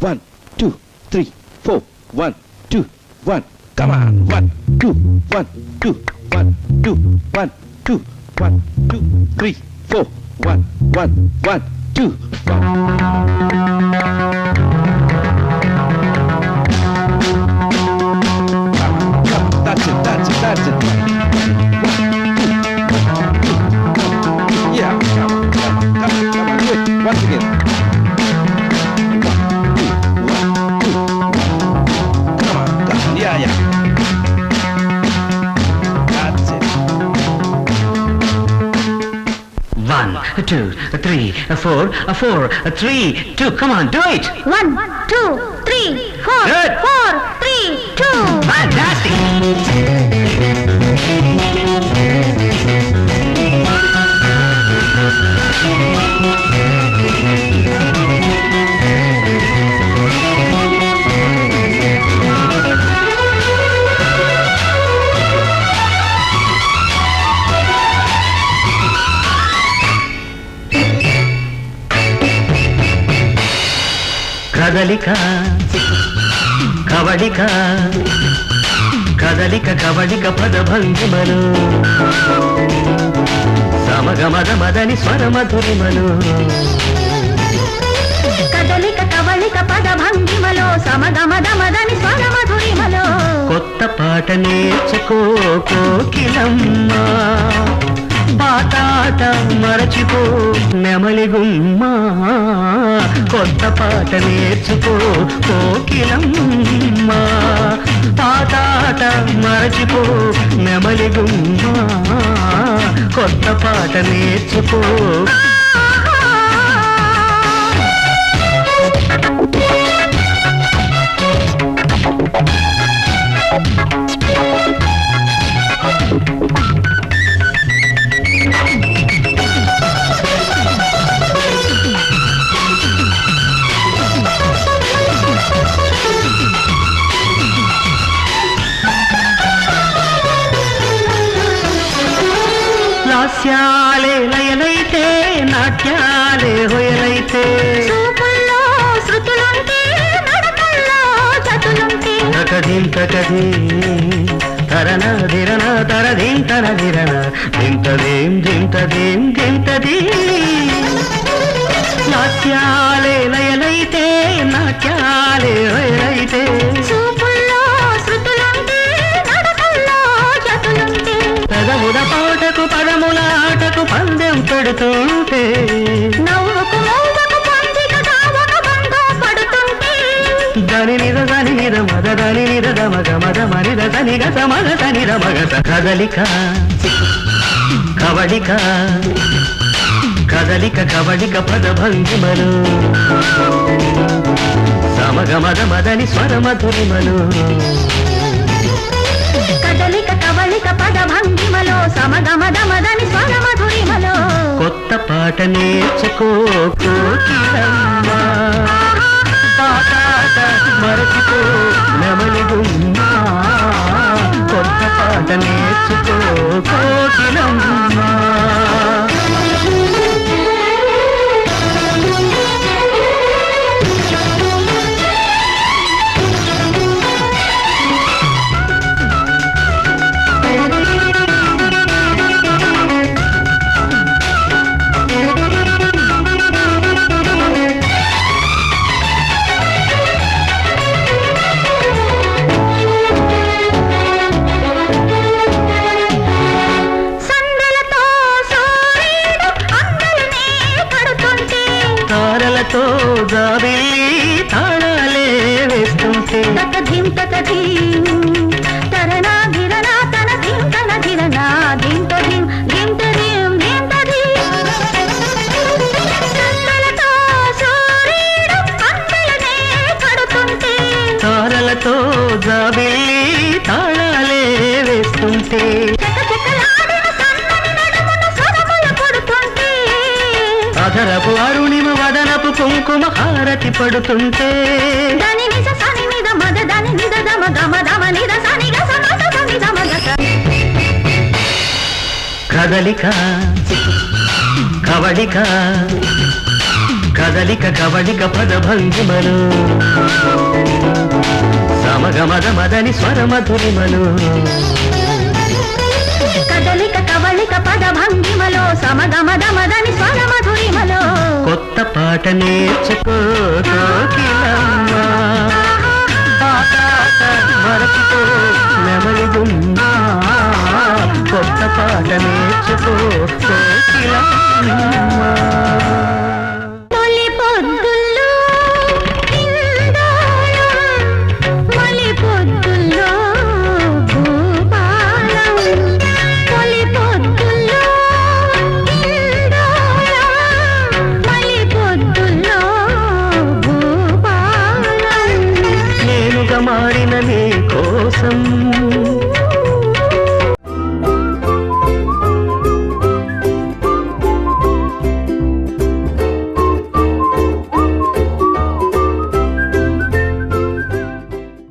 One, two, three, four. One, two, one. Come on. One, two, one, two, one, two, one, two, one, two, three, four. One, one, one, two, one. Yeah. That's it. One, two, three, four, four, three, two. Come on, do it! One, two, three, four, Good. four, three, two. Fantastic! కదలిక కవళిక కదలిక కవళిక పదభంగిమలు సమగమద మదని స్వరమధురిమలు. కదలిక కవళిక పద భంగిమలో సమగమద మదని స్వరమధురిమలో. కొత్త పాట నేర్చుకో కోకిలమ్మ. పాటాట మరచిపో నెమలి గుమ్మ కొత్త పాట నేర్చుకో కోకిలమ్మ పాటాట మరచిపో నెమలి గుమ్మ కొత్త పాట నేర్చుకో. లాస్యాలే లయలైతే నాట్యాలే హొయలైతే తకధిం తకధి తరన ధిరణ తరధిం తర ధిరణ దింతదేం దింతదేం దింతది నాట్యాలే లయలైతే నాట్యాలే హొయలైతే దని నిద దని నిద మద దని నిద మగ మద మనిద దని గత మగ దని మగ కదలిక. కవళిక. కదలిక కవళిక పద భంగిమలు. సమగమద మదని స్వరమధురిమలు కదలిక కవళిక పద భంగిమలో. సమగమద మదని స్వరమధురిమలో కొత్త పాట నేర్చుకో కోకిలమ్మ మరచిపో తారలతో జాబిల్లి తాళాలే వేస్తుంటే. అధరపు అరుణిమ వదనపు కుంకుమ హారతి పడుతుంటే. సని నిద మద దని నిద దమ గమ దమ నిద సని గ సమ స సని దమ గ స. కదలిక కవళిక కదలిక కవళిక పదభంగిమలు సమగమద మదని స్వరమధురిమలు కదలిక కవళిక పద భంగిమలో సమగమద మదని స్వర మధురిమలో కొత్త పాట నేర్చుకో కోకిలమ్మ. కొత్త పాట నేర్చుకో. కోకిలమ్మ